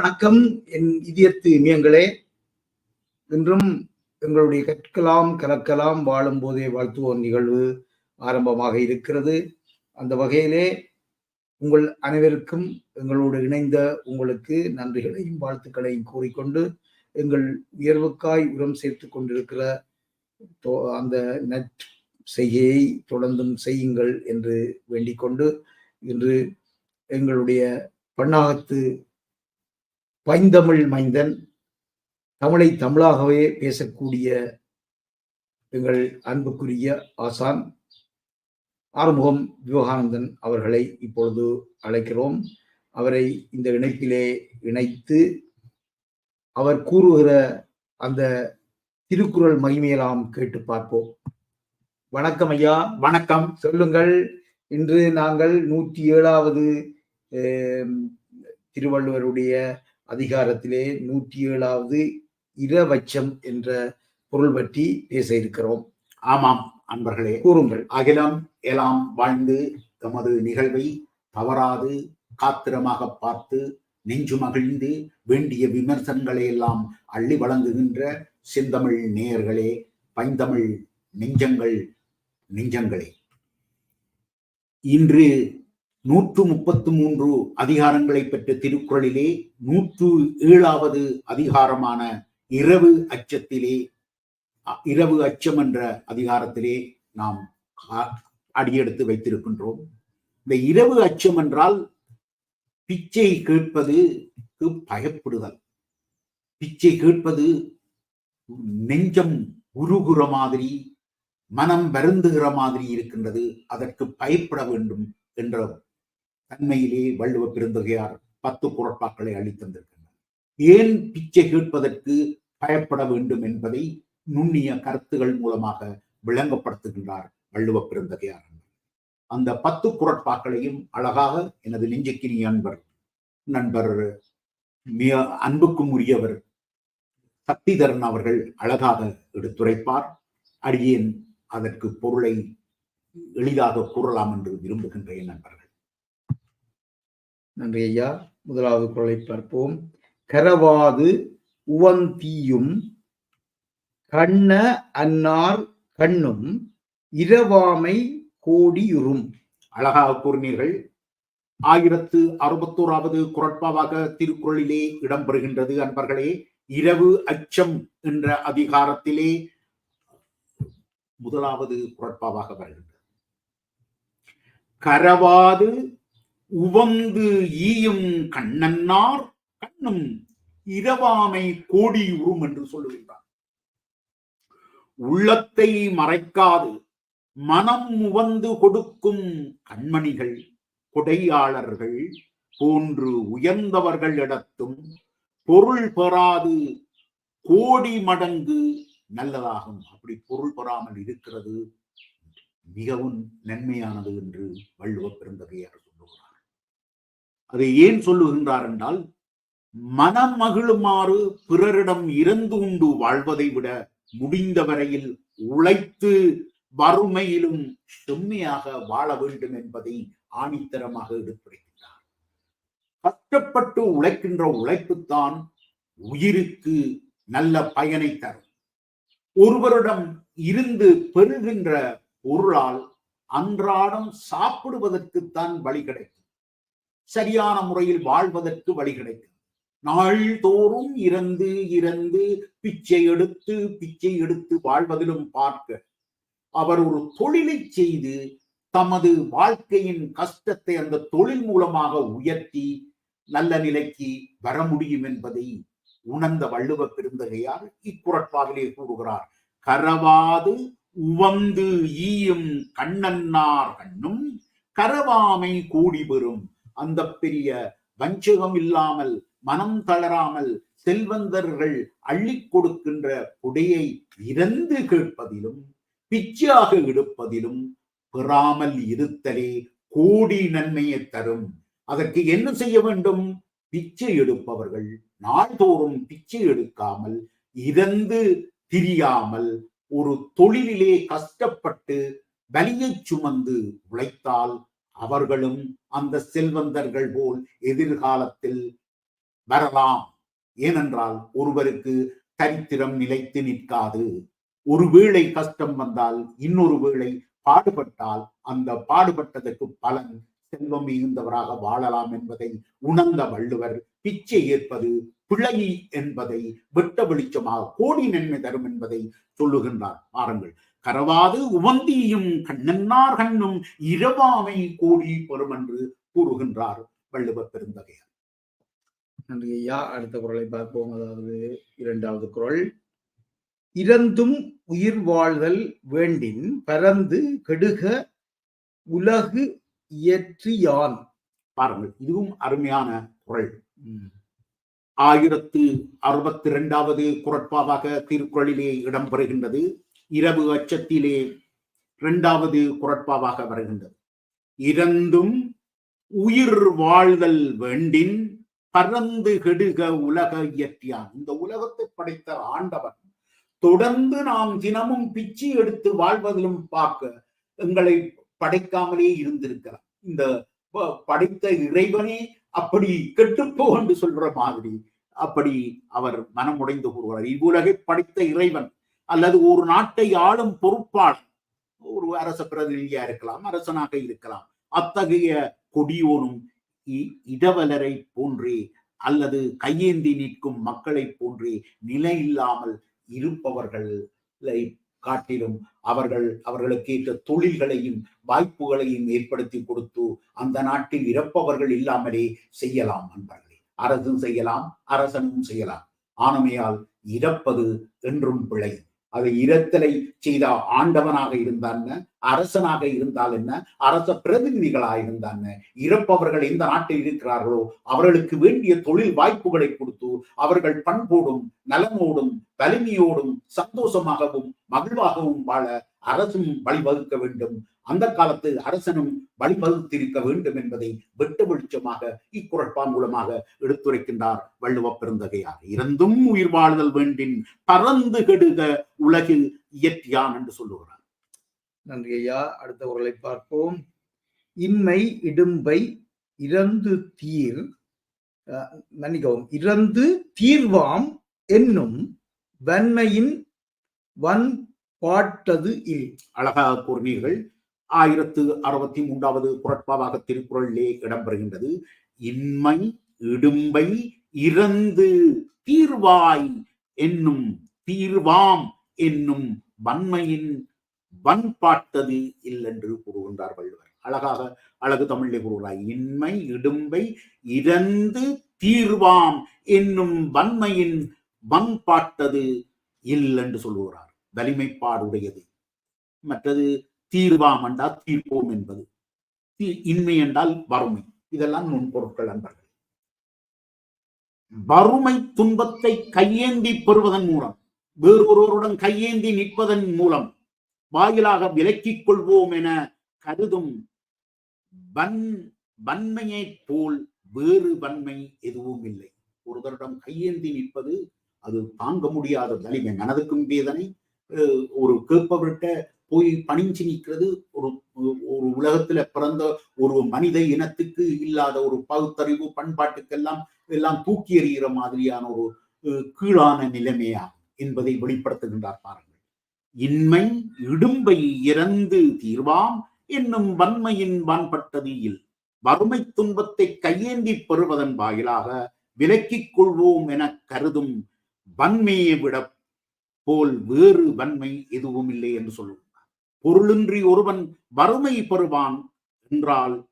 வணக்கம் என் இதயத்து இமயங்களே. இன்றும் எங்களுடைய கற்கலாம் கலக்கலாம் வாழும் போதே வாழ்த்துவோம் நிகழ்வு ஆரம்பமாக இருக்கிறது. அந்த வகையிலே உங்கள் அனைவருக்கும் எங்களோடு இணைந்த உங்களுக்கு நன்றிகளையும் வாழ்த்துக்களையும் கூறிக்கொண்டு எங்கள் உயர்வுக்காய் உரம் சேர்த்து கொண்டிருக்கிற தோ- அந்த நட் செய்கையை தொடர்ந்தும் செய்யுங்கள் என்று வேண்டிக் கொண்டு இன்று எங்களுடைய பன்னாகத்து பைந்தமிழ் மைந்தன் தமிழை தமிழாகவே பேசக்கூடிய எங்கள் அன்புக்குரிய ஆசான் ஆறுமுகம் விவேகானந்தன் அவர்களை இப்பொழுது அழைக்கிறோம். அவரை இந்த இணைப்பிலே இணைத்து அவர் கூறுகிற அந்த திருக்குறள் மகிமையெல்லாம் கேட்டு பார்ப்போம். வணக்கம் ஐயா. வணக்கம். சொல்லுங்கள். இன்று நாங்கள் நூற்றி ஏழாவது திருவள்ளுவருடைய அதிகாரத்திலே நூற்றி ஏழாவது இரவச்சம் என்ற பொருள் பற்றி பேச இருக்கிறோம். ஆமாம் அன்பர்களே. கூறுங்கள். அகிலம் எல்லாம் வாழ்ந்து தமது நிகழ்வை தவறாது காத்திரமாக பார்த்து நெஞ்சு மகிழ்ந்து வேண்டிய விமர்சனங்களை எல்லாம் அள்ளி வழங்குகின்ற செந்தமிழ் நேயர்களே பைந்தமிழ் நெஞ்சங்கள் நெஞ்சங்களே. இன்று நூற்று முப்பத்து மூன்று அதிகாரங்களை பெற்ற திருக்குறளிலே நூற்று ஏழாவது அதிகாரமான இரவு அச்சத்திலே அ- இரவு அச்சம் என்ற அதிகாரத்திலே நாம் அடியெடுத்து வைத்திருக்கின்றோம். இந்த இரவு அச்சம் என்றால் பிச்சை கேட்பது பயப்படுதல். பிச்சை கேட்பது நெஞ்சம் உருகுற மாதிரி மனம் வருந்துகிற மாதிரி இருக்கின்றது. அதற்கு பயப்பட வேண்டும் என்ற தன்மையிலே வள்ளுவ பெருந்தகையார் பத்து குரட்பாக்களை அளித்தந்திருக்கின்றனர் ஏன் பிச்சை கேட்பதற்கு பயப்பட வேண்டும் என்பதை நுண்ணிய கருத்துகள் மூலமாக விளங்கப்படுத்துகின்றார் வள்ளுவ பெருந்தகையார் அந்த பத்து குரட்பாக்களையும் அழகாக எனது நெஞ்சுக்கினி அன்பர் நண்பர் மிக அன்புக்கும் உரியவர் சக்திதரன் அவர்கள் அழகாக எடுத்துரைப்பார். அடியேன் அதற்கு பொருளை எளிதாக கூறலாம் என்று விரும்புகின்றேன் நண்பர்கள். நன்றி ஐயா. முதலாவது குரலை பார்ப்போம். கரவாது உவந்தீயும் கண்ண அன்னார் கண்ணும் இரவாமை கோடியுறும். அழகாக கூறினீர்கள். ஆயிரத்து அறுபத்தோராவது குரட்பாவாக திருக்குறளிலே இடம்பெறுகின்றது அன்பர்களே. இரவு அச்சம் என்ற அதிகாரத்திலே முதலாவது குரட்பாவாக வருகின்றது. கரவாது உவந்து ஈயும் கண்ணன்னார் கண்ணும் இரவாமை கோடி உறும் என்று சொல்லுகின்றார். உள்ளத்தை மறைக்காது மனம் உவந்து கொடுக்கும் கண்மணிகள் கொடையாளர்கள் போன்று உயர்ந்தவர்களிடத்தும் பொருள் பெறாது கோடி மடங்கு நல்லதாகும். அப்படி பொருள் பெறாமல் இருக்கிறது மிகவும் நன்மையானது என்று வள்ளுவ பெருந்தகையார் அதை ஏன் சொல்லுகின்றார் என்றால் மனம் மகிழுமாறு பிறரிடம் இறந்து உண்டு வாழ்வதை விட முடிந்த வரையில் உழைத்து வறுமையிலும் செம்மையாக வாழ வேண்டும் என்பதை ஆணித்தரமாக எடுத்துரைக்கின்றார். கஷ்டப்பட்டு உழைக்கின்ற உழைப்புத்தான் உயிருக்கு நல்ல பயனை தரும். ஒருவரிடம் இருந்து பெறுகின்ற பொருளால் அன்றாடம் சாப்பிடுவதற்குத்தான் வழி கிடைக்கும். சரியான முறையில் வாழ்வதற்கு வழி கிடைக்கும். நாள்தோறும் இறந்து இறந்து பிச்சை எடுத்து பிச்சை எடுத்து வாழ்வதிலும் பார்க்க. அவர் ஒரு தொழிலை செய்து தமது வாழ்க்கையின் கஷ்டத்தை அந்த தொழில் மூலமாக உயர்த்தி நல்ல நிலைக்கு வர முடியும் என்பதை உணர்ந்த வள்ளுவ பெருந்தகையார் இக்குறட்பாவிலே கூறுகிறார். கரவாது உவந்து ஈயும் கண்ணன்னார் கண்ணும் கரவாமை கூடி பெறும் அந்த பெரிய வஞ்சகம் இல்லாமல் மனம் தளராமல் செல்வந்தர்கள் அள்ளி கொடுக்கின்ற கொடையை இறந்து கேட்பதிலும் பிச்சையாக எடுப்பதிலும் பெறாமல் இருத்தலே கோடி நன்மையை தரும். அதற்கு என்ன செய்ய வேண்டும்? பிச்சை எடுப்பவர்கள் நாள்தோறும் பிச்சை எடுக்காமல் இறந்து திரியாமல் ஒரு தொழிலிலே கஷ்டப்பட்டு வலியை சுமந்து உழைத்தால் அவர்களும் அந்த செல்வந்தர்கள் போல் எதிர்காலத்தில் வரலாம். ஏனென்றால் ஒருவருக்கு தரித்திரம் நிலைத்து நிற்காது. ஒரு வேளை கஷ்டம் வந்தால் இன்னொரு வேளை பாடுபட்டால் அந்த பாடுபட்டதற்கு பலன் செல்வம் மிகுந்தவராக வாழலாம் என்பதை உணர்ந்த வள்ளுவர் பிச்சை ஏற்பது பிழை என்பதை வெட்ட வெளிச்சமாக கோடி நன்மை தரும் என்பதை சொல்லுகின்றார். பாருங்கள் கரவாது உவந்தியும் கண்ணன்னார் கண்ணும் இரவாமை கோடி பெறும் என்று கூறுகின்றார் வள்ளுவ பெருந்தகையார். நன்றி ஐயா. அடுத்த குரலை பார்ப்போம். அதாவது இரண்டாவது குரல். இறந்தும் உயிர் வாழ்தல் வேண்டின் பரந்து கெடுக உலகு இயற்றியான். பாருங்கள் இதுவும் அருமையான குரல். ஆயிரத்து அறுபத்தி இரண்டாவது குரட்பாவாக திருக்குறளிலே இடம்பெறுகின்றது இரவு அச்சத்திலே இரண்டாவது குரட்பாவாக வருகின்றது. இறந்தும் உயிர் வாழ்தல் வேண்டின் பறந்து கெடுக உலக இயற்றியான். இந்த உலகத்தை படைத்த ஆண்டவன் தொடர்ந்து நாம் தினமும் பிச்சு எடுத்து வாழ்வதிலும் பார்க்க எங்களை படைக்காமலே இருந்திருக்கிறார். இந்த படைத்த இறைவனே அப்படி கெட்டுப்போ என்று சொல்ற மாதிரி அப்படி அவர் மனமுடைந்து கூறுகிறார் இவ்வுலகை படைத்த இறைவன் அல்லது ஒரு நாட்டை ஆளும் பொறுப்பாளர் ஒரு அரச பிரதிநிதியா இருக்கலாம் அரசனாக இருக்கலாம். அத்தகைய கொடியோனும் இ- இடவலரை போன்றே அல்லது கையேந்தி நிற்கும் மக்களை போன்றே நிலை இல்லாமல் இருப்பவர்களை காட்டிலும் அவர்கள் அவர்களுக்கு ஏற்ற தொழில்களையும் வாய்ப்புகளையும் ஏற்படுத்தி கொடுத்து அந்த நாட்டில் இறப்பவர்கள் இல்லாமலே செய்யலாம் நண்பர்களே. அரசும் செய்யலாம் அரசனும் செய்யலாம். ஆனமையால் இறப்பது என்றும் பிழை அது இரத்தலை செய்த ஆண்டவனாக இருந்தால் அரசனாக இருந்தால் என்ன? அரச பிரதிநிதிகளாக இருந்தால் இறப்பவர்கள் எந்த நாட்டில் இருக்கிறார்களோ அவர்களுக்கு வேண்டிய தொழில் வாய்ப்புகளை கொடுத்து அவர்கள் பண்போடும் நலனோடும் வலிமையோடும் சந்தோஷமாகவும் மகிழ்வாகவும் வாழ அரசும் வழிவகுக்க வேண்டும். அந்த காலத்து அரசனும் வழிவகுத்திருக்க வேண்டும் என்பதை வெட்ட வெளிச்சமாக இக்குரட்பான் மூலமாக எடுத்துரைக்கின்றார் வள்ளுவ பெருந்தகையார். இறந்தும் உயிர் வாழ்தல் வேண்டின் பறந்து கெடுக உலகில் இயற்றியான் என்று சொல்லுகிறார். நன்றி ஐயா. அடுத்த குரலை பார்ப்போம். இன்மை இடும்பை இறந்து தீர் அஹ், மன்னிக்கவும் இறந்து தீர்வாம் என்னும் வன்மையின் வன் பாட்டது இல். அழகாக கூறினீர்கள் ஆயிரத்து அறுபத்தி மூன்றாவது குரட்பாவாக திருக்குறளிலே இடம்பெறுகின்றது. இன்மை இடும்பை இறந்து தீர்வாய் என்னும் தீர்வாம் என்னும் வன்மையின் வன்பாட்டது இல்லென்று கூறுகின்றார் வள்ளுவர். அழகாக அழகு தமிழிலே கூறுகிறார். இன்மை இடும்பை இறந்து தீர்வாம் என்னும் வன்மையின் வன்பாட்டது இல் என்று சொல்லுகிறார். வலிமைப்பாடுடையது. மற்றது தீர்வாம் என்றால் தீர்ப்போம் என்பது. தீ- இன்மை என்றால் வறுமை. இதெல்லாம் நுண்பொருட்கள் அன்பர்கள். வறுமை துன்பத்தை கையேந்தி பெறுவதன் மூலம் வேறொருவருடன் கையேந்தி நிற்பதன் மூலம் வாயிலாக விலக்கிக் கொள்வோம் என கருதும் வன் வன்மையைப் போல் வேறு வன்மை எதுவும் இல்லை. ஒருவரிடம் கையேந்தி நிற்பது அது தாங்க முடியாத வலிமை. மனதுக்கும் வேதனை ஒரு கேட்பவர்கிட்ட போய் பணிஞ்சு நிற்கிறது ஒரு ஒரு உலகத்துல பிறந்த ஒரு மனித இனத்துக்கு இல்லாத ஒரு பகுத்தறிவு பண்பாட்டுக்கெல்லாம் எல்லாம் தூக்கி எறிகிற மாதிரியான ஒரு கீழான நிலைமையா என்பதை வெளிப்படுத்துகின்றார் பாருங்கள். இன்மை இடும்பை இறந்து தீர்வாம் என்னும் வன்மையின் வான்பட்டது இல். வறுமை துன்பத்தை கையேந்தி பெறுவதன் வாயிலாக விலக்கிக் கொள்வோம் என கருதும் வன்மையை விட போல் வேறு வன்மை எதுவும் இல்லை என்று சொல்லும். பொருளின்றி ஒருவன் வறுமை பெறுவான் என்றால்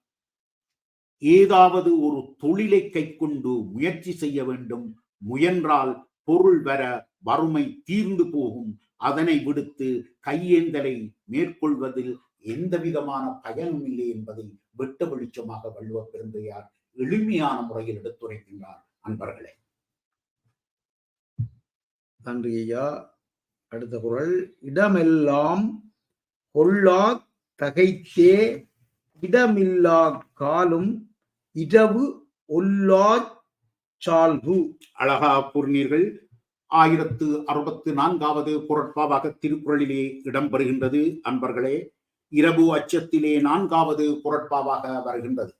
ஏதாவது ஒரு தொழிலை கைக்கொண்டு முயற்சி செய்ய வேண்டும். முயன்றால் பொருள் வர வறுமை தீர்ந்து போகும். அதனை விடுத்து கையேந்தலை மேற்கொள்வதில் எந்த விதமான பயனும் இல்லை என்பதை வெட்ட வெளிச்சமாக வள்ளுவ பெருந்தையார் எளிமையான முறையில் எடுத்துரைக்கின்றார். அன்பர்களே. நன்றி ஐயா. அடுத்த குரல் இடமெல்லாம் கொல்லா தகைத்தே இடமில்லா காலும் இரவு ஒல்லா சால்பு அழகா கூறினீர்கள். ஆயிரத்து அறுபத்து நான்காவது குரட்பாவாக திருக்குறளிலே இடம்பெறுகின்றது அன்பர்களே. இரவு அச்சத்திலே நான்காவது குரட்பாவாக வருகின்றது.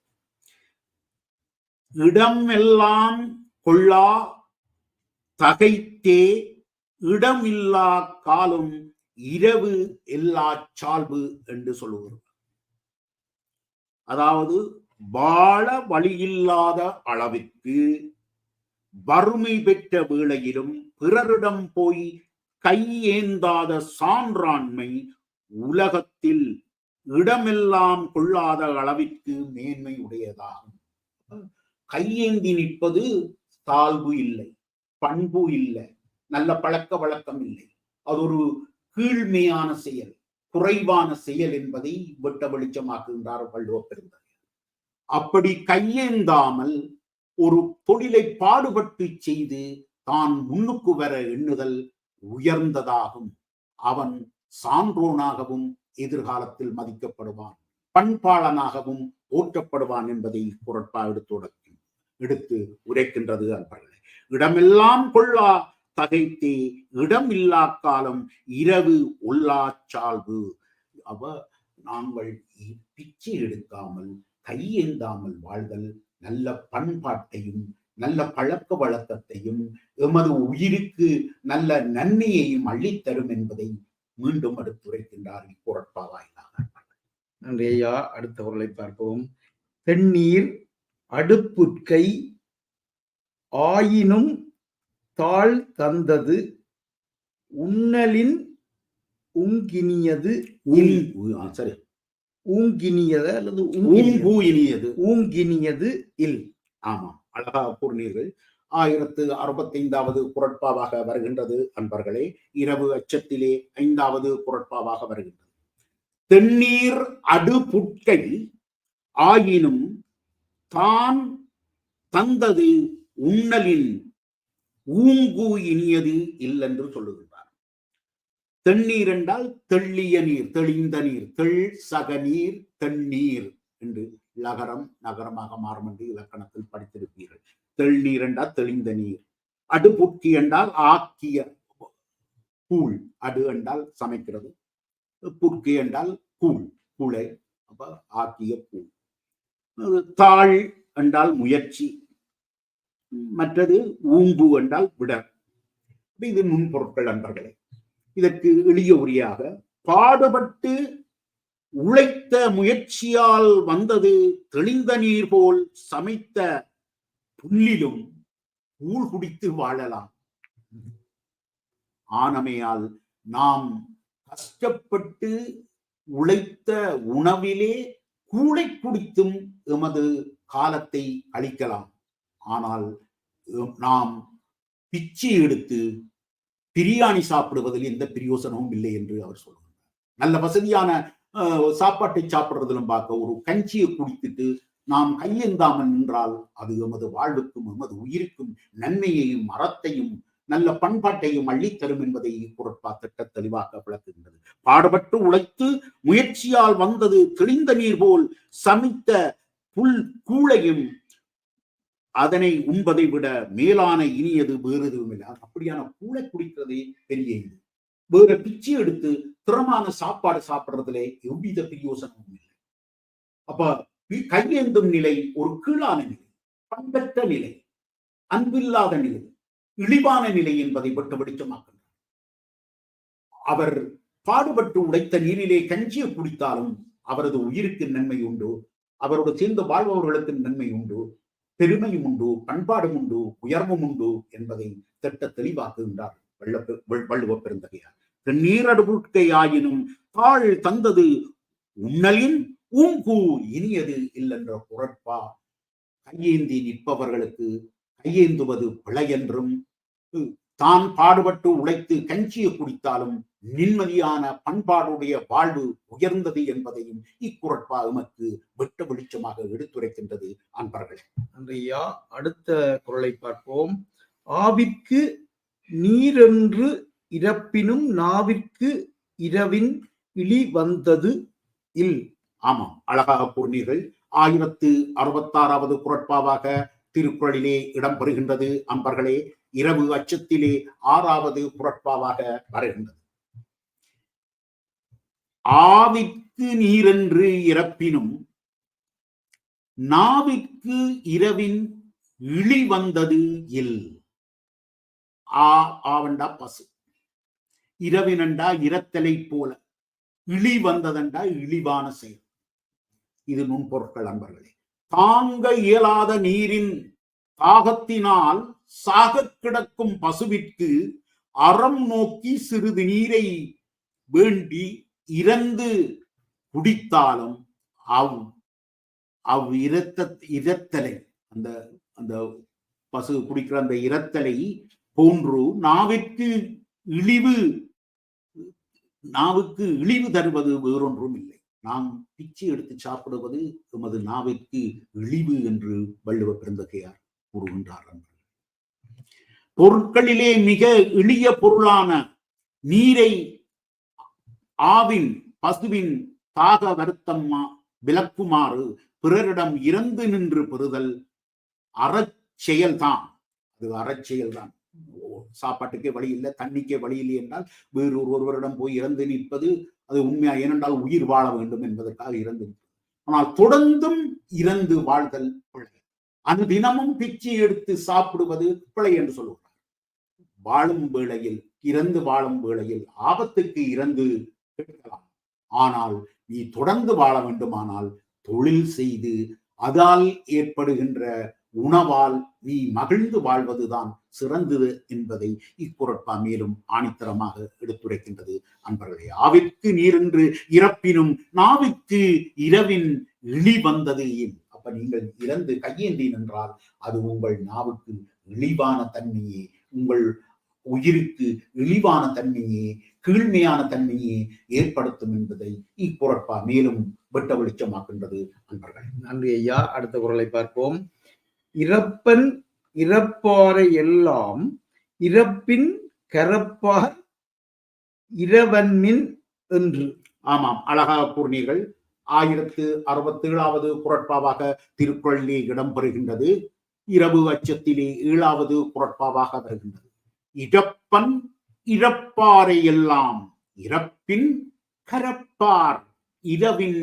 இடமெல்லாம் கொள்ளா தகைத்தே இடமில்லா காலும் இரவு எல்லா சால்பு என்று சொல்லுகிறார் அதாவது வாழ வழியில்லாத அளவிற்கு வறுமை பெற்ற வேளையிலும் பிறரிடம் போய் கையேந்தாத சான்றாண்மை உலகத்தில் இடமெல்லாம் கொள்ளாத அளவிற்கு மேன்மை உடையதாகும். கையேந்தி நிற்பது தாழ்வு இல்லை பண்பு இல்லை. நல்ல பழக்க வழக்கம் இல்லை. அது ஒரு கீழ்மையான செயல் குறைவான செயல் என்பதை வெட்ட வெளிச்சமாக்குகின்றார் வள்ளுவ பெருந்தகை அப்படி கையேந்தாமல் ஒரு தொழிலை பாடுபட்டு செய்து தான் முன்னுக்கு வர எண்ணுதல் உயர்ந்ததாகும். அவன் சான்றோனாகவும் எதிர்காலத்தில் மதிக்கப்படுவான் பண்பாளனாகவும் போற்றப்படுவான் என்பதை குரட்பா எடுத்து எடுத்து உரைக்கின்றது அன்பர்களே இடமெல்லாம் கொள்ளா தகைத்தே இடம் இல்லா காலம் இரவு உள்ளா சால்வு. அவ நாங்கள் பிச்சை எடுக்காமல் கையேந்தாமல் வாழ்தல் நல்ல பண்பாட்டையும் நல்ல பழக்க வழக்கத்தையும் எமது உயிருக்கு நல்ல நன்மையையும் அள்ளித்தரும் என்பதை மீண்டும் எடுத்துரைக்கின்றார் இக்குரட்பாவாயிலாக நன்றி ஐயா. அடுத்த குரலை பார்ப்போம். தென்னீர் அடுப்புற்கை ஆயினும் தாழ் தந்தது உண்ணலின் உங்கினியது சரி. ஊங்கினியது அல்லது இனியது ஊங்கினியது. இல். ஆமாம். அழகா கூறினீர்கள். ஆயிரத்து அறுபத்தைந்தாவது குரட்பாவாக வருகின்றது அன்பர்களே. இரவு அச்சத்திலே ஐந்தாவது குரட்பாவாக வருகின்றது. தென்னீர் அடுபுட்கை ஆயினும் தான் தந்தது உண்ணலின் ஊங்கு இனியது இல்லென்று சொல்லுகின்றார். தென்னீர் என்றால் தெள்ளிய நீர் தெளிந்த நீர் தெள் சக நீர் தென்னீர் என்று லகரம் நகரமாக மாறும் என்று இலக்கணத்தில் படித்திருப்பீர்கள். தெள்நீர் என்றால் தெளிந்த நீர். அடுபுட்கி என்றால் ஆக்கிய கூழ். அடு என்றால் சமைக்கிறது. புட்கி என்றால் கூழ் கூளை அப்ப ஆக்கிய கூழ். தாழ் என்றால் முயற்சி. மற்றது ஊம்பு என்றால் விடர் இது நுண்பொருட்கள் அன்பர்களே இதற்கு எளிய உரியாக பாடுபட்டு உழைத்த முயற்சியால் வந்தது தெளிந்த நீர் போல் சமைத்த புல்லிலும் ஊழ் குடித்து வாழலாம். ஆனமையால் நாம் கஷ்டப்பட்டு உழைத்த உணவிலே கூளை குடித்தும் எமது காலத்தை அழிக்கலாம். ஆனால் நாம் பிச்சை எடுத்து பிரியாணி சாப்பிடுவதில் எந்த பிரயோசனமும் இல்லை என்று அவர் சொல்கிறார் நல்ல வசதியான சாப்பாட்டை சாப்பிடுறதிலும் பார்க்க ஒரு கஞ்சியை குடித்துட்டு நாம் கையெந்தாமல் நின்றால் அது எமது வாழ்வுக்கும் எமது உயிருக்கும் நன்மையையும் மரத்தையும் நல்ல பண்பாட்டையும் அள்ளித்தரும் என்பதை குரட்பா திட்ட தெளிவாக விளக்குகின்றது. பாடுபட்டு உழைத்து முயற்சியால் வந்தது தெளிந்த நீர் போல் சமைத்த புல் கூளையும் அதனை உண்பதை விட மேலான இனியது வேறு எதுவும் இல்லை அப்படியான கூளை குடிக்கிறதே பெரிய இது. வேற பிச்சை எடுத்து திறமான சாப்பாடு சாப்பிடுறதுல எவ்வித பிரயோசனமும் இல்லை. அப்ப கையேந்தும் நிலை ஒரு கீழான நிலை பண்பற்ற நிலை அன்பில்லாத நிலை இழிவான நிலை என்பதை விட்டு வெளிச்சமாக்கின்றார் அவர் பாடுபட்டு உடைத்த நீரிலே கஞ்சியை குடித்தாலும் அவரது உயிருக்கு நன்மை உண்டு அவரோடு சேர்ந்து வாழ்பவர்களுக்கு நன்மை உண்டு பெருமையும் உண்டு பண்பாடும் உண்டு உயர்வும் உண்டு என்பதை திட்ட தெளிவாக்குகின்றார் வள்ளப்பெ- வள்- வள்ளுவ பெருந்தகையார். நீரடுபுட்கை தாழ் தந்தது உண்ணலின் ஊங்கு இனியது இல்லென்ற குரட்பா கையேந்தி நிற்பவர்களுக்கு கையேந்துவது பிழை என்றும் தான் பாடுபட்டு உழைத்து கஞ்சியை குடித்தாலும் நிம்மதியான பண்பாடுடைய வாழ்வு உயர்ந்தது என்பதையும் இக்குரட்பா எமக்கு வெட்ட வெளிச்சமாக எடுத்துரைக்கின்றது அன்பர்களே. நன்றி ஐயா அடுத்த குரலை பார்ப்போம். ஆவிற்கு நீரென்று இறப்பினும் நாவிற்கு இரவின் இழி வந்தது இல். ஆமாம். அழகாக கூறினீர்கள். ஆயிரத்து அறுபத்தாறாவது குரட்பாவாக திருக்குறளிலே இடம்பெறுகின்றது அன்பர்களே. இரவு அச்சத்திலே ஆறாவது புறப்பாவாக வருகின்றது. ஆவிற்கு நீரென்று இறப்பினும் நாவிற்கு இரவின் இழி வந்தது இல். ஆ ஆவண்டா பசு. இரவினண்டா இரத்தலை போல இழி வந்ததண்டா இழிவான செயல். இது நுண்பொருட்கள் அன்பர்களே. தாங்க இயலாத நீரின் தாகத்தினால் சாகக் கிடக்கும் பசுவிற்கு அறம் நோக்கி சிறிது நீரை வேண்டி இறந்து குடித்தாலும் அவ் அவ் இரத்த இரத்தலை அந்த அந்த பசு குடிக்கிற அந்த இரத்தலை போன்று நாவிற்கு இழிவு நாவுக்கு இழிவு தருவது வேறொன்றும் இல்லை. நாம் பிச்சை எடுத்து சாப்பிடுவது எமது நாவிற்கு இழிவு என்று வள்ளுவ பெருந்தகையார் கூறுகின்றார் பொருட்களிலே மிக எளிய பொருளான நீரை ஆவின் பசுவின் தாக வருத்தம் விளக்குமாறு பிறரிடம் இறந்து நின்று பெறுதல் அறச்செயல்தான் அது அறச்செயல்தான் ஓ, சாப்பாட்டுக்கே வழி இல்லை தண்ணிக்கே வழி இல்லை என்றால் வேறு ஒரு ஒருவரிடம் போய் இறந்து நிற்பது அது உண்மையா? ஏனென்றால் உயிர் வாழ வேண்டும் என்பதற்காக இறந்து ஆனால் தொடர்ந்தும் இறந்து வாழ்தல் பிழை அது தினமும் பிச்சை எடுத்து சாப்பிடுவது பிழை என்று சொல்லுவார் வாழும் வேளையில் இறந்து வாழும் வேளையில் ஆபத்துக்கு இறந்து கேட்கலாம். ஆனால் நீ தொடர்ந்து வாழ வேண்டுமானால் தொழில் செய்து அதால் ஏற்படுகின்ற உணவால் நீ மகிழ்ந்து வாழ்வதுதான் சிறந்தது என்பதை இக்குறட்பா மேலும் ஆணித்தரமாக எடுத்துரைக்கின்றது. அன்பர்களே ஆவிற்கு நீரென்று இறப்பினும் நாவிற்கு இரவின் இழி வந்தது ஏன்? அப்ப நீங்கள் இறந்து கையேந்தீன் என்றால் அது உங்கள் நாவுக்கு இழிவான தன்மையே உங்கள் உயிருக்கு இழிவான தன்மையே கீழ்மையான தன்மையே ஏற்படுத்தும் என்பதை இக்குறட்பா மேலும் வெட்ட வெளிச்சமாக்கின்றது அன்பர்களே. நன்றி ஐயா. அடுத்த குரலை பார்ப்போம். இறப்பன் இறப்பாரை எல்லாம் இறப்பின் கரப்பார் இரவன்மின் என்று. ஆமாம். அழகாக கூறினீர்கள். ஆயிரத்து அறுபத்தி ஏழாவது குரட்பாவாக திருக்குறளிலே இடம்பெறுகின்றது. இரவு அச்சத்திலே ஏழாவது குரட்பாவாக வருகின்றது. இறப்பன் இறப்பாரை எல்லாம் இறப்பின் கரப்பார். இரவின்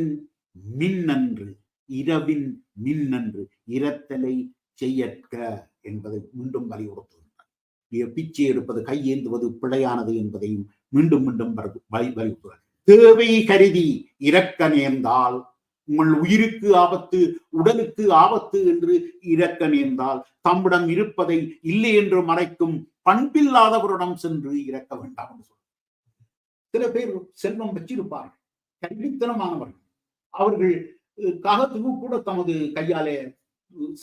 மின்னன்று இரவின் மின்னன்று இரத்தலை செய்யற்க என்பதை மீண்டும் வலியுறுத்துகின்றார். பிச்சை எடுப்பது கையேந்துவது பிழையானது என்பதையும் மீண்டும் மீண்டும் வலியுறுத்துகிறார். தேவை கருதி இறக்க நேர்ந்தால் உங்கள் உயிருக்கு ஆபத்து உடலுக்கு ஆபத்து என்று இறக்க நேர்ந்தால் தம்மிடம் இருப்பதை இல்லை என்று மறைக்கும் பண்பில்லாதவரிடம் சென்று இறக்க வேண்டாம் என்று சொல்றார். சில பேர் செல்வம் வச்சிருப்பார்கள். கல்வித்தனமானவர்கள் அவர்கள் காகத்துக்கு கூட தமது கையாலே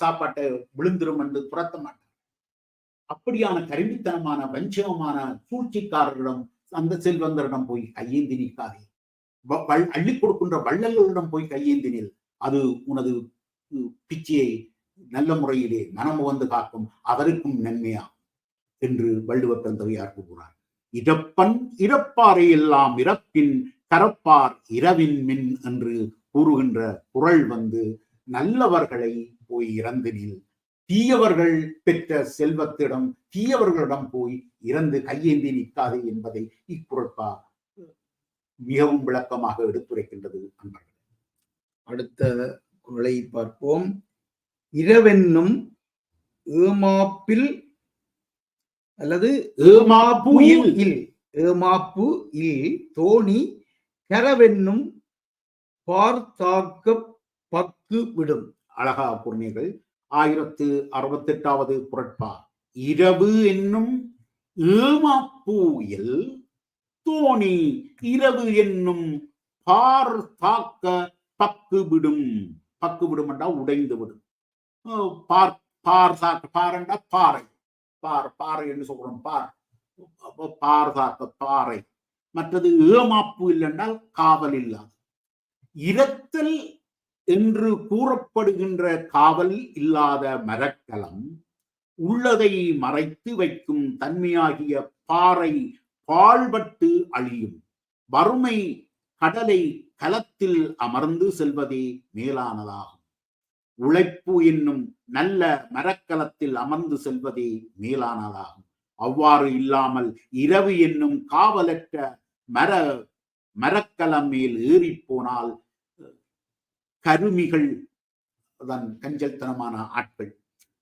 சாப்பாட்டை விழுந்திரும் என்று துரத்த மாட்டார் அப்படியான கருவித்தனமான வஞ்சகமான சூழ்ச்சிக்காரரிடம் அந்த செல்வந்தரிடம் போய் கையேந்தி நிற்காதே அள்ளி கொடுக்கின்ற வள்ளல்களிடம் போய் கையேந்தினில் அது உனது பிச்சையை நல்ல முறையிலே மனம் வந்து காக்கும் அவருக்கும் நன்மையா என்று வள்ளுவர் பெருந்தவையார் கூறுகிறார். இறப்பன் இறப்பாரை எல்லாம் இறப்பின் கரப்பார் இரவின் மின் என்று கூறுகின்ற குரல் வந்து நல்லவர்களை போய் இறந்தினில் தீயவர்கள் பெற்ற செல்வத்திடம் தீயவர்களிடம் போய் இறந்து கையேந்தி நிற்காதே என்பதை இக்குறட்பா மிகவும் விளக்கமாக எடுத்துரைக்கின்றது அன்பர்கள். அடுத்த குரலை பார்ப்போம். இரவென்னும் ஏமாப்பில் அல்லது ஏமாப்பு இல். ஏமாப்பு இல். தோணி கரவென்னும் பார்த்தாக்க பக்கு விடும். அழகா கூறினீர்கள். ஆயிரத்து அறுபத்தி எட்டாவது குரட்பா இரவு என்னும் ஏமாப்பூயில் தோணி இரவு என்னும் பார் தாக்க பக்கு விடும். பக்கு விடும் என்றால் உடைந்து விடும். பார் பார் தாக்க பாருண்டா பாறை. பார் பாறை என்று சொல்றோம் பார். பார் தாக்க பாறை. மற்றது ஏமாப்பு இல்லைன்றால் காவல் இல்லாது. இரத்தல் என்று கூறப்படுகின்ற காவல் இல்லாத மரக்கலம் உள்ளதை மறைத்து வைக்கும் தன்மையாகிய பாறை பாழ்பட்டு அழியும். வறுமை கடலை கலத்தில் அமர்ந்து செல்வதே மேலானதாகும். உழைப்பு என்னும் நல்ல மரக்கலத்தில் அமர்ந்து செல்வதே மேலானதாகும். அவ்வாறு இல்லாமல் இரவு என்னும் காவலற்ற மர மரக்கலம் மேல் ஏறி போனால் கருமிகள் அதன் கஞ்சல்தனமான ஆட்கள்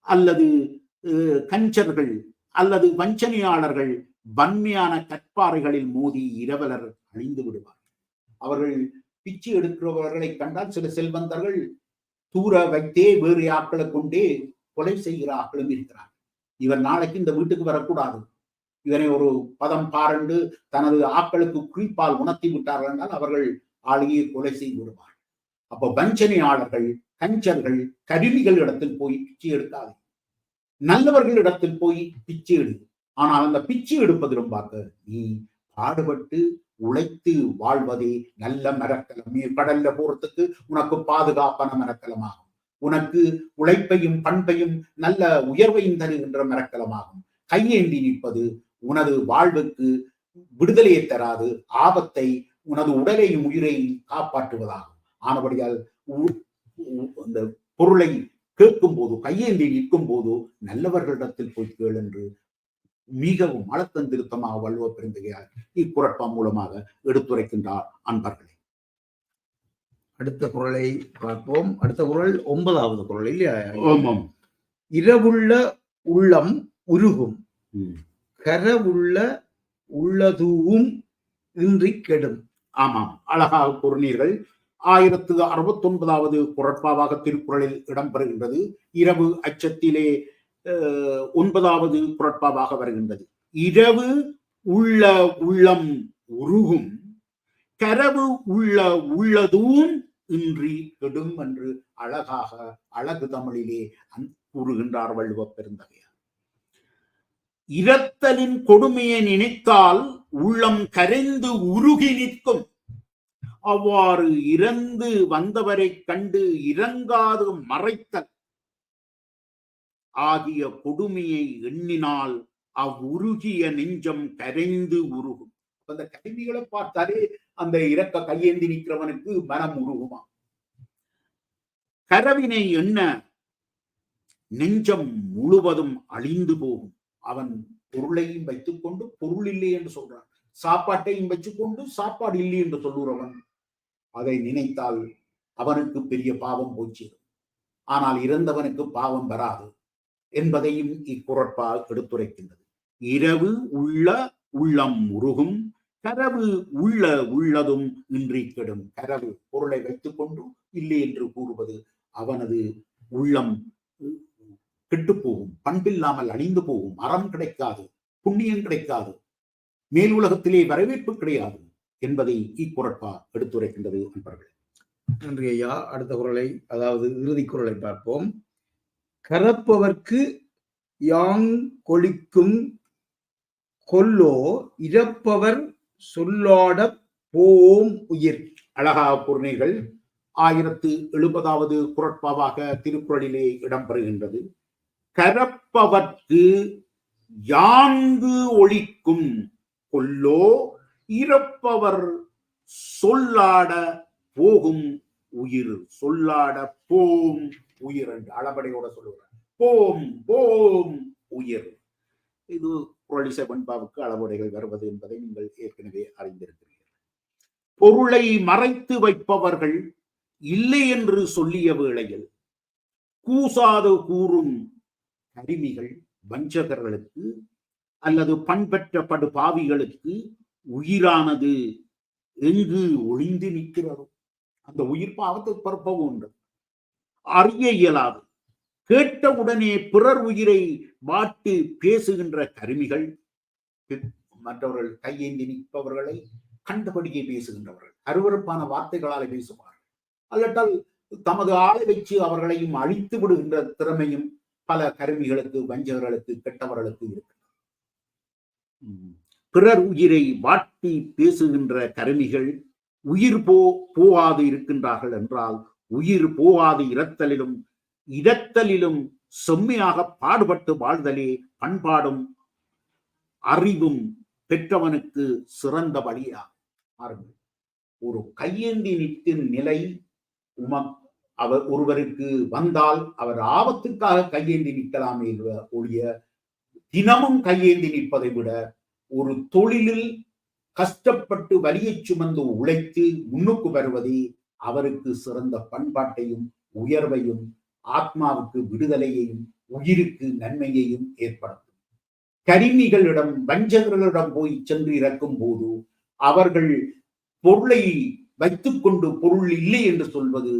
அல்லது அஹ், கஞ்சர்கள் அல்லது வஞ்சனையாளர்கள் வன்மையான கற்பாறைகளில் மோதி இரவலர் அழிந்து விடுவார். அவர்கள் பிச்சு எடுக்கிறவர்களை கண்டால் சில செல்வந்தர்கள் தூர வைத்தே வேறு ஆட்களை கொண்டே கொலை செய்கிற ஆட்களும் இருக்கிறார் இவர் நாளைக்கு இந்த வீட்டுக்கு வரக்கூடாது. இதனை ஒரு பதம் பாரண்டு தனது ஆட்களுக்கு குறிப்பால் உணர்த்தி விட்டார்கள் என்றால் அவர்கள் ஆளுகையை கொலை செய்து விடுவார் அப்போ வஞ்சனையாளர்கள் கஞ்சர்கள் கருவிகள் இடத்தில் போய் பிச்சை எடுக்காது நல்லவர்கள் இடத்தில் போய் பிச்சை எடு ஆனால் அந்த பிச்சு எடுப்பதிலும் பார்க்க நீ பாடுபட்டு உழைத்து வாழ்வதே நல்ல மரக்கலம். நீ கடல்ல போறதுக்கு உனக்கு பாதுகாப்பான மரக்கலமாகும். உனக்கு உழைப்பையும் பண்பையும் நல்ல உயர்வையும் தருகின்ற மரக்கலமாகும். கையேந்தி நிற்பது உனது வாழ்வுக்கு விடுதலையை தராது. ஆபத்தை உனது உடலையும் உயிரையும் காப்பாற்றுவதாகும். ஆனபடியால் உ- உ- அந்த பொருளை கேட்கும் போது கையேந்தி நிற்கும் போது நல்லவர்களிடத்தில் போய் கேள் என்று மிகவும் அழுத்தம் திருத்தமாக வள்ளுவ பெருந்தகையார் இக்குறட்பா மூலமாக எடுத்துரைக்கின்றார் அன்பர்களே. அடுத்த குரலை பார்ப்போம். அடுத்த குரல் ஒன்பதாவது குரல் இல்லையா? இரவுள்ள உள்ளம் உருகும். கரவுள்ள உள்ளதுவும் இன்றி கெடும். ஆமாம். அழகாக கூறினீர்கள். ஆயிரத்து அறுபத்தி ஒன்பதாவது குரட்பாவாக திருக்குறளில் இடம்பெறுகின்றது. இரவு அச்சத்திலே ஒன்பதாவது குரட்பாவாக வருகின்றது. இரவு உள்ள உள்ளம் உருகும் கரவு உள்ள உள்ளதும் இன்றி கெடும் என்று அழகாக அழகு தமிழிலே கூறுகின்றார் வள்ளுவ பெருந்தகையார். இரத்தலின் கொடுமையை நினைத்தால் உள்ளம் கரைந்து உருகி நிற்கும். அவ்வாறு இறந்து வந்தவரை கண்டு இறங்காது மறைத்தல் ஆகிய கொடுமையை எண்ணினால் அவ்வுருகிய நெஞ்சம் கரைந்து உருகும். அந்த கருவிகளை பார்த்தாலே அந்த இறக்க கையேந்தி நிற்கிறவனுக்கு மனம் உருகுமா? கரவினை எண்ண நெஞ்சம் முழுவதும் அழிந்து போகும். அவன் பொருளையும் வைத்துக்கொண்டு பொருள் இல்லை என்று சொல்றான். சாப்பாட்டையும் வச்சுக்கொண்டு சாப்பாடு இல்லை என்று சொல்லுறவன் அதை நினைத்தால் அவனுக்கு பெரிய பாவம் போச்சு ஆனால் இறந்தவனுக்கு பாவம் வராது. என்பதையும் இக்குறட்பால் எடுத்துரைக்கின்றது. இரவு உள்ள உள்ளம் உருகும் கரவு உள்ள உள்ளதும் இன்றி கெடும். கரவு பொருளை வைத்துக்கொண்டு இல்லை என்று கூறுவது அவனது உள்ளம் கெட்டுப்போகும் பண்பில்லாமல் அழிந்து போகும். அறம் கிடைக்காது. புண்ணியம் கிடைக்காது. மேல் உலகத்திலே வரவேற்பு கிடையாது என்பதை இக்குறட்பா எடுத்துரைக்கின்றது நண்பர்கள் நன்றி ஐயா. அடுத்த குரலை அதாவது இறுதி குரலை பார்ப்போம். கரப்பவர்க்கு யாங் கொளிக்கும் கொல்லோ இறப்பவர் சொல்லாட போம் உயிர். அழகா கூறினீர்கள். ஆயிரத்து எழுபதாவது குரட்பாவாக திருக்குறளிலே இடம்பெறுகின்றது. கரப்பவர்க்கு யாங்கு ஒழிக்கும் கொல்லோ இறப்பவர் சொல்லாட போகும் உயிர். சொல்லாட போம் உயிர் என்று அளபடையோட சொல்லுகிறேன் போம் போம் உயிர். இது குரலிசை பண்பாவுக்கு அளபடைகள் வருவது என்பதை நீங்கள் ஏற்கனவே அறிந்திருக்கிறீர்கள். பொருளை மறைத்து வைப்பவர்கள் இல்லை என்று சொல்லிய வேளையில் கூசாது கூறும் கருமிகள் வஞ்சகர்களுக்கு அல்லது பண்பற்றப்படு பாவிகளுக்கு உயிரானது எங்கு ஒளிந்து நிற்கிறதோ? அந்த உயிர் பாவத்தை பரப்பவும் உண்டு அறிய இயலாது. கேட்டவுடனே பிறர் உயிரை வாட்டு பேசுகின்ற கருமிகள் மற்றவர்கள் கையேந்தி நிற்பவர்களை கண்டபடியே பேசுகின்றவர்கள். அருவருப்பான வார்த்தைகளாலே பேசுவார்கள். அல்லட்டால் தமது ஆளை வச்சு அவர்களையும் அழித்து விடுகின்ற திறமையும் பல கருமிகளுக்கு வஞ்சகர்களுக்கு கெட்டவர்களுக்கு இருக்கு உம். பிறர் உயிரை வாட்டி பேசுகின்ற கருமிகள் உயிர் போ போகாது இருக்கின்றார்கள் என்றால் உயிர் போகாது இரத்தலிலும் இரத்தலிலும் செம்மையாக பாடுபட்டு வாழ்தலே பண்பாடும் அறிவும் பெற்றவனுக்கு சிறந்த வழியா பாருங்கள். ஒரு கையேந்தி நிற்கும் நிலை உம அவர் ஒருவருக்கு வந்தால் அவர் ஆபத்துக்காக கையேந்தி நிற்கலாமே ஒழிய தினமும் கையேந்தி நிற்பதை விட ஒரு தொழிலில் கஷ்டப்பட்டு வலியை சுமந்து உழைத்து முன்னுக்கு வருவதே அவருக்கு சிறந்த பண்பாட்டையும் உயர்வையும் ஆத்மாவுக்கு விடுதலையையும் உயிருக்கு நன்மையையும் ஏற்படுத்தும். கரிமிகளிடம் வஞ்சகர்களிடம் போய் சென்று இறக்கும் போது அவர்கள் பொருளை வைத்துக்கொண்டு பொருள் இல்லை என்று சொல்வது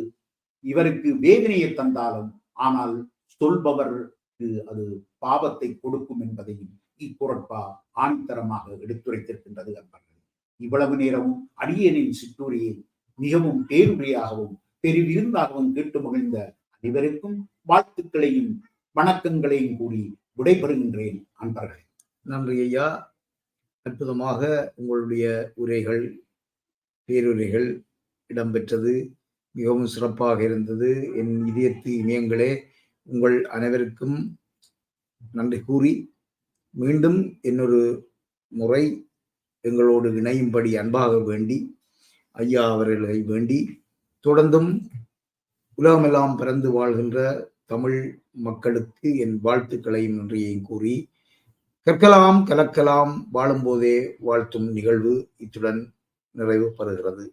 இவருக்கு வேதனையை தந்தாலும் ஆனால் சொல்பவருக்கு அது பாவத்தை கொடுக்கும் என்பதையும் இக்குரட்பா ஆணித்தரமாக எடுத்துரைத்திருக்கின்றது அன்பர்கள். இவ்வளவு நேரமும் அடியனின் சிற்றூரியை மிகவும் பேருடையாகவும் பெருவிருந்தாகவும் கேட்டு மகிழ்ந்த அனைவருக்கும் வாழ்த்துக்களையும் வணக்கங்களையும் கூறி விடைபெறுகின்றேன் அன்பர்களே நன்றி ஐயா. அற்புதமாக உங்களுடைய உரைகள் பேருரைகள் இடம்பெற்றது. மிகவும் சிறப்பாக இருந்தது. என் இதயத்து இமயங்களே உங்கள் அனைவருக்கும் நன்றி கூறி மீண்டும் இன்னொரு முறை எங்களோடு இணையும்படி அன்பாக வேண்டி ஐயா அவர்களை வேண்டி தொடர்ந்தும் உலகமெல்லாம் பிறந்து வாழ்கின்ற தமிழ் மக்களுக்கு என் வாழ்த்துக்களையும் நன்றியையும் கூறி கற்கலாம் கலக்கலாம் வாழும்போதே வாழ்த்தும் நிகழ்வு இத்துடன் நிறைவு பெறுகிறது